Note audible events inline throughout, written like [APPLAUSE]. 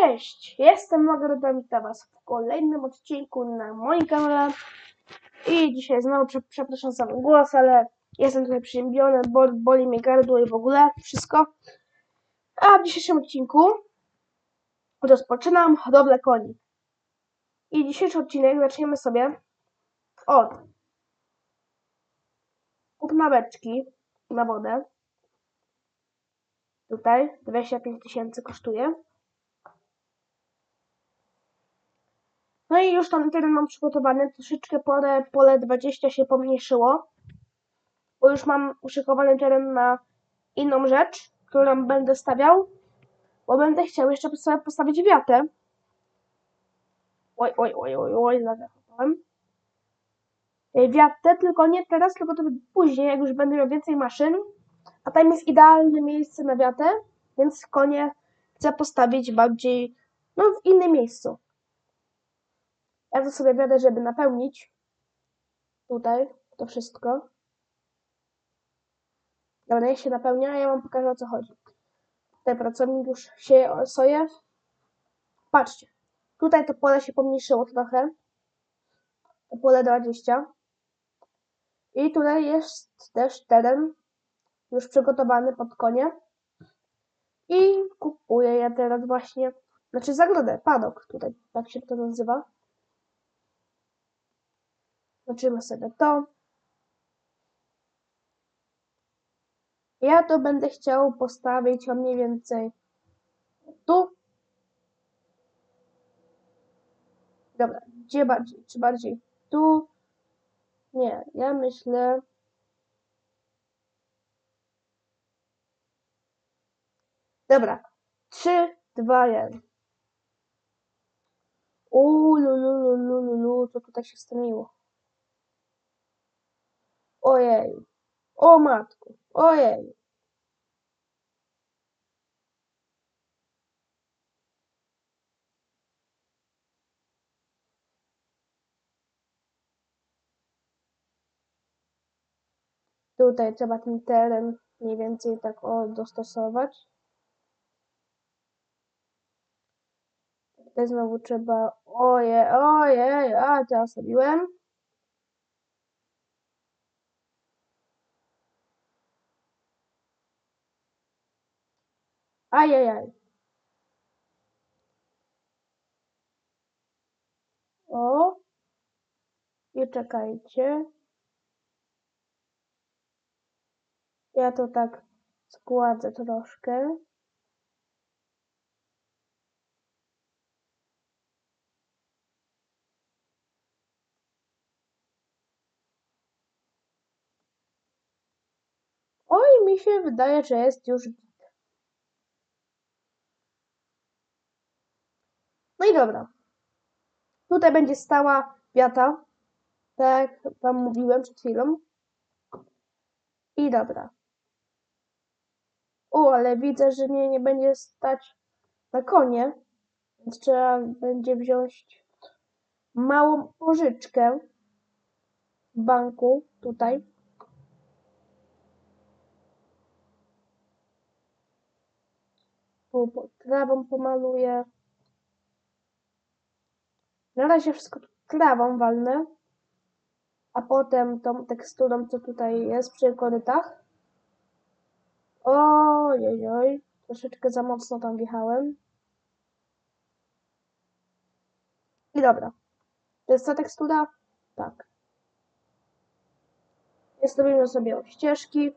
Cześć, jestem Magda, witam Was w kolejnym odcinku na moim kanale i dzisiaj znowu prze, przepraszam za mój głos, ale jestem tutaj przyziębiony, boli, boli mnie gardło i w ogóle wszystko. A w dzisiejszym odcinku rozpoczynam hodowlę koni. I dzisiejszy odcinek zaczniemy sobie od kupna beczki na wodę. Tutaj 25 tysięcy kosztuje. No i już tam teren mam przygotowany. Troszeczkę pole, pole 20 się pomniejszyło, bo już mam uszykowany teren na inną rzecz, którą będę stawiał, bo będę chciał jeszcze sobie postawić wiatę. Oj, oj, oj, oj, oj, zagadałem. Wiatę, tylko nie teraz, tylko to później, jak już będę miał więcej maszyn. A tam jest idealne miejsce na wiatę, więc konie chcę postawić bardziej, no w innym miejscu. Ja to sobie wiadę, żeby napełnić tutaj to wszystko. Dobra, niech się napełnia, a ja wam pokażę o co chodzi. Tutaj pracownik już sieje soję. Patrzcie, tutaj to pole się pomniejszyło trochę. To pole 20. I tutaj jest też teren już przygotowany pod konie. I kupuję ja teraz właśnie, znaczy zagrodę, padok tutaj, tak się to nazywa. Zobaczymy sobie to. Ja to będę chciał postawić o mniej więcej tu. Dobra, gdzie bardziej? Czy bardziej tu? Nie, ja myślę... Dobra, 3, 2, 1. Uuu, lululululu, co tutaj się staniło? Ojej. O matku. Ojej. Tutaj trzeba ten teren mniej więcej tak o dostosować. Tutaj znowu trzeba. Ojej, ojej, a teraz zrobiłem. Ajajaj. O. I czekajcie. Ja to tak składzę troszkę. Oj, mi się wydaje, że jest już No i dobra. Tutaj będzie stała wiata, tak jak wam mówiłem przed chwilą. I dobra. O, ale widzę, że mnie nie będzie stać na konie, więc trzeba będzie wziąć małą pożyczkę w banku tutaj. Trawą pomaluję. Na razie wszystko trawą walnę, a potem tą teksturą, co tutaj jest przy korytach. Ojej, oj, troszeczkę za mocno tam wjechałem. I dobra. To jest ta tekstura? Tak. Jest robimy sobie ścieżki.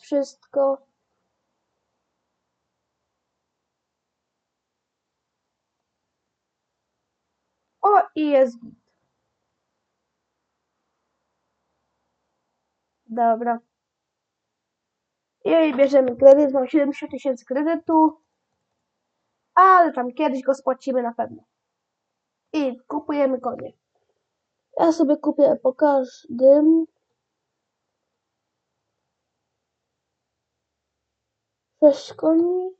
Wszystko. O, i jest git. Dobra. I bierzemy kredyt, mam 70 tysięcy kredytu, ale tam kiedyś go spłacimy na pewno. I kupujemy konie. Ja sobie kupię po każdym Sześć koni.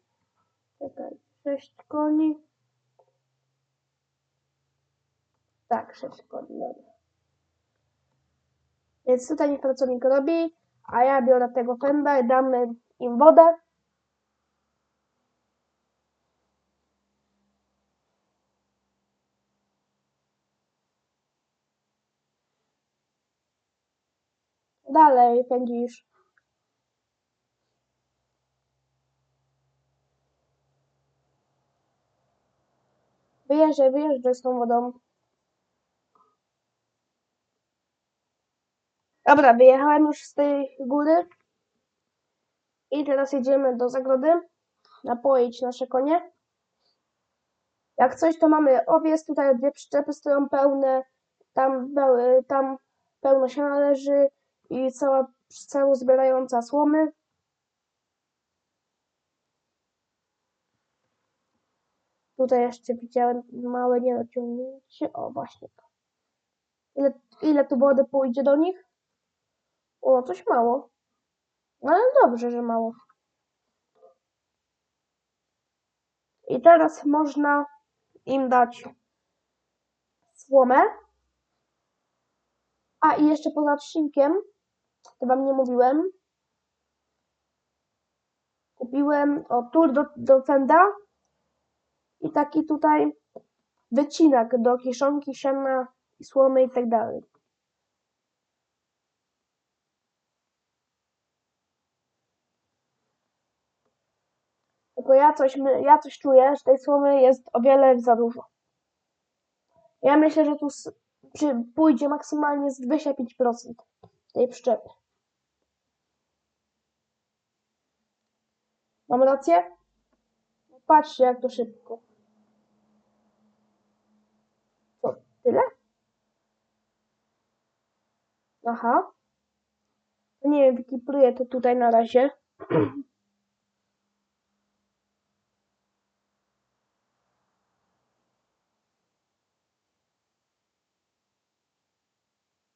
Czekaj, sześć koni. Tak, sześć koni, dobra. Więc tutaj niech pracownik robi, a ja biorę tego fenda i damy im wodę. Dalej pędzisz. Wyjeżdżaj, wyjeżdżaj z tą wodą. Dobra, wyjechałem już z tej góry. I teraz jedziemy do zagrody. Napoić nasze konie. Jak coś, to mamy owiec, tutaj dwie przyczepy stoją pełne. Tam, tam pełno siana leży i cała, cała zbierająca słomy. Tutaj jeszcze widziałem małe niedociągnięcie. O, właśnie. Ile, ile tu wody pójdzie do nich? O, coś mało. No ale dobrze, że mało. I teraz można im dać słomę. A i jeszcze poza odcinkiem, to wam nie mówiłem, kupiłem o tur do, do fenda i taki tutaj wycinak do kieszonki, siana, słomy i tak dalej. Tylko ja coś, ja coś czuję, że tej słomy jest o wiele za dużo. Ja myślę, że tu pójdzie maksymalnie z 25% tej przyczepy. Mam rację? Patrzcie, jak to szybko. Co, tyle? Aha. Nie wiem, wykipluję to tutaj na razie. [CLEARS THROAT]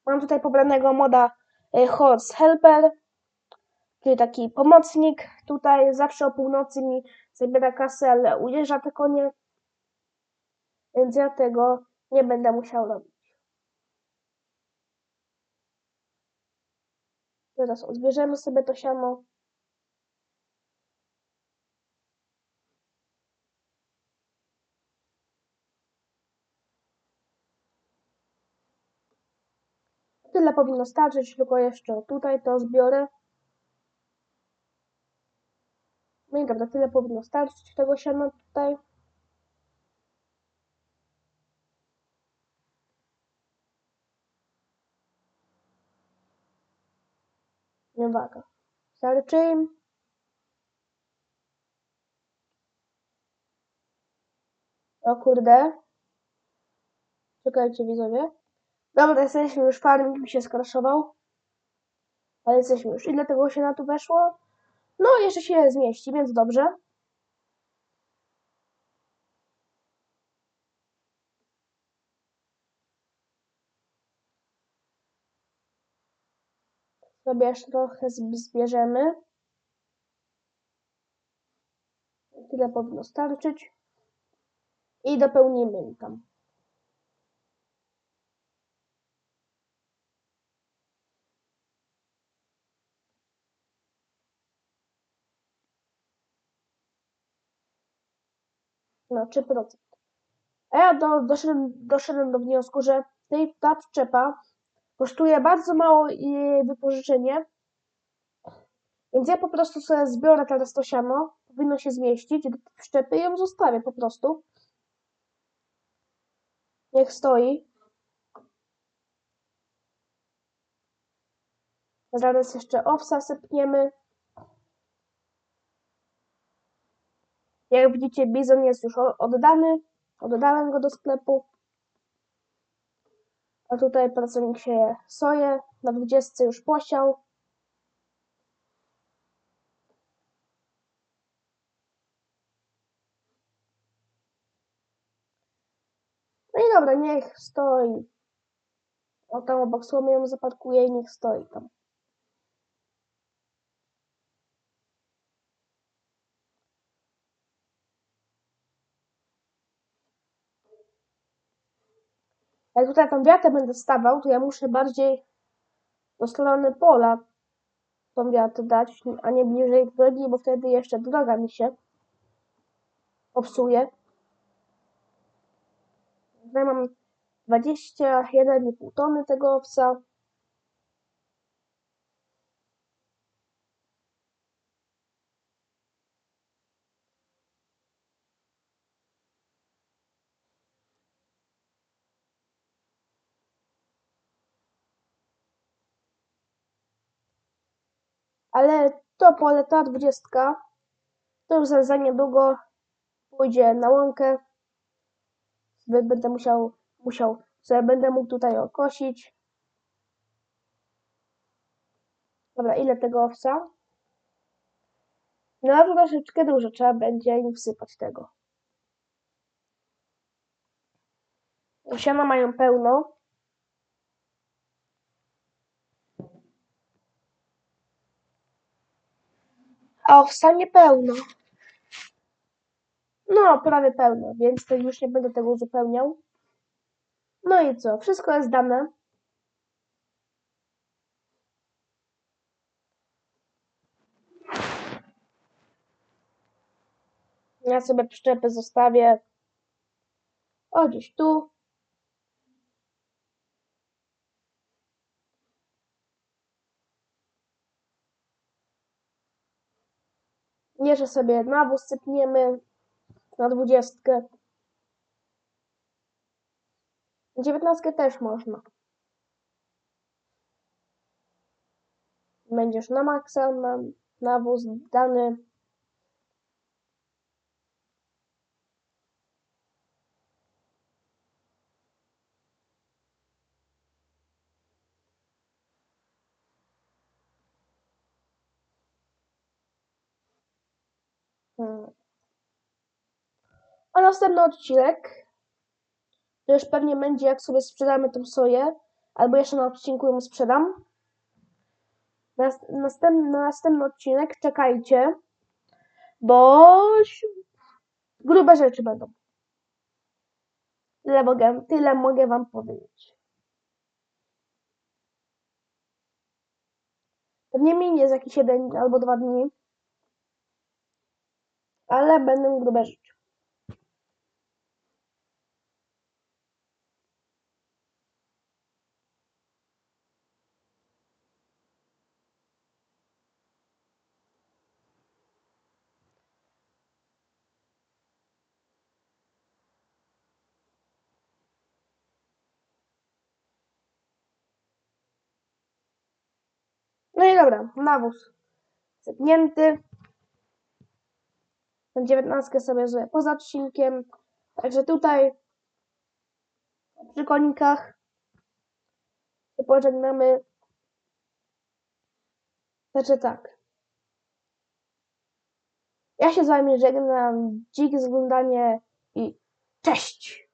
Mam tutaj pobranego moda y, Horse Helper, czyli taki pomocnik. Tutaj zawsze o północy mi zabiera kasę, ale ujeżdża te konie. Więc ja tego nie będę musiał robić. Teraz odbierzemy sobie to siano. Tyle powinno starczyć, tylko jeszcze tutaj to zbiorę. No i dobra, tyle powinno starczyć tego siana tutaj. Uwaga. Starczy. O kurde. Czekajcie widzowie. Dobra, jesteśmy już, farming mi się skraszował. Ale jesteśmy już. Ile tego się na tu weszło? No, jeszcze się zmieści, więc dobrze. Sobie jeszcze trochę zb- zbierzemy. Tyle powinno starczyć. I dopełnimy im tam. No, 3%. A ja do, doszedłem, doszedłem do wniosku, że tej, ta przyczepa kosztuje bardzo mało jej wypożyczenie, więc ja po prostu sobie zbiorę teraz to siano, powinno się zmieścić przyczepy ją zostawię po prostu. Niech stoi. Zaraz jeszcze owsa sypniemy. Jak widzicie, bizon jest już oddany. Oddałem go do sklepu. A tutaj pracownik sieje soję. Na 20 już posiał. No i dobra, niech stoi. O tam obok słomy ją zaparkuję i niech stoi tam. Jak tutaj tą wiatę będę stawał, to ja muszę bardziej do strony pola tą wiatr dać, a nie bliżej drogi, bo wtedy jeszcze droga mi się popsuje. Tutaj mam 21,5 tony tego owsa. Ale to pole, ta dwudziestka, to już za, niedługo pójdzie na łąkę. Będę musiał, musiał, sobie będę mógł tutaj okosić. Dobra, ile tego owca? No to troszeczkę dużo, trzeba będzie im wsypać tego. Siana mają pełno. A owsa nie pełno. No, prawie pełno, więc to już nie będę tego uzupełniał. No i co? Wszystko jest dane. Ja sobie przyczepy zostawię. O, gdzieś tu. Jeszcze sobie nawóz sypniemy na dwudziestkę. Dziewiętnastkę też można. Będziesz na maksa, na nawóz dany. Hmm. A następny odcinek to już pewnie będzie jak sobie sprzedamy tą soję, albo jeszcze na odcinku ją sprzedam. Nas, następny, na następny odcinek czekajcie, bo grube rzeczy będą. Tyle mogę, tyle mogę wam powiedzieć. Pewnie minie z jakiś jeden albo dwa dni, ale będą grube rzeczy. Dobra, nawóz zepnięty. Ten dziewiętnastkę sobie poza odcinkiem. Także tutaj przy konikach pożegnamy. Znaczy tak. Ja się z wami żegnam. Dzięki za oglądanie i cześć!